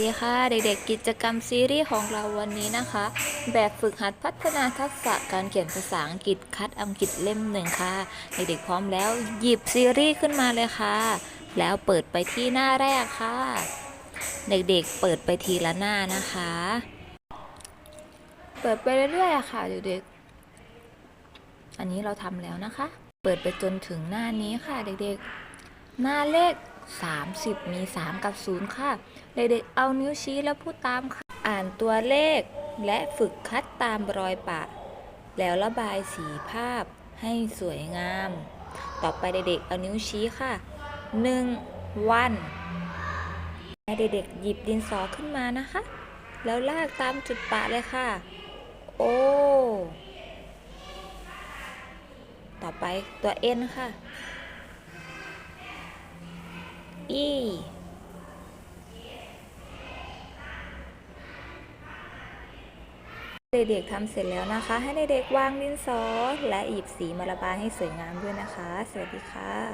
ดีค่ะ เด็กๆ กิจกรรมซีรีส์ของเราวันนี้นะคะ แบบฝึกหัดพัฒนาทักษะการเขียนภาษาอังกฤษคัดอังกฤษเล่มหนึ่งค่ะ เด็กๆ พร้อมแล้วหยิบซีรีส์ขึ้นมาเลยค่ะ แล้วเปิดไปที่หน้าแรกค่ะ เด็กๆ เปิดไปทีละหน้านะคะ เปิดไปเรื่อยๆค่ะเด็กๆ อันนี้เราทำแล้วนะคะ เปิดไปจนถึงหน้านี้ค่ะ เด็กๆ หน้าเลข 30 มี 3 กับ 0 ค่ะ เด็กๆ เอานิ้วชี้แล้วพูดตามค่ะ อ่านตัวเลขและฝึกคัดตามรอยปะ แล้วระบายสีภาพให้สวยงาม ต่อไปเด็กๆ เอานิ้วชี้ค่ะ 1 วัน ให้เด็กๆ หยิบดินสอขึ้นมานะคะ แล้วลากตามจุดปะเลยค่ะ โอ ต่อไปตัว N ค่ะ เด็กๆทำเสร็จแล้วนะคะ ให้เด็กๆวางดินสอและหยิบสีมาระบายให้สวยงามด้วยนะคะ สวัสดีค่ะ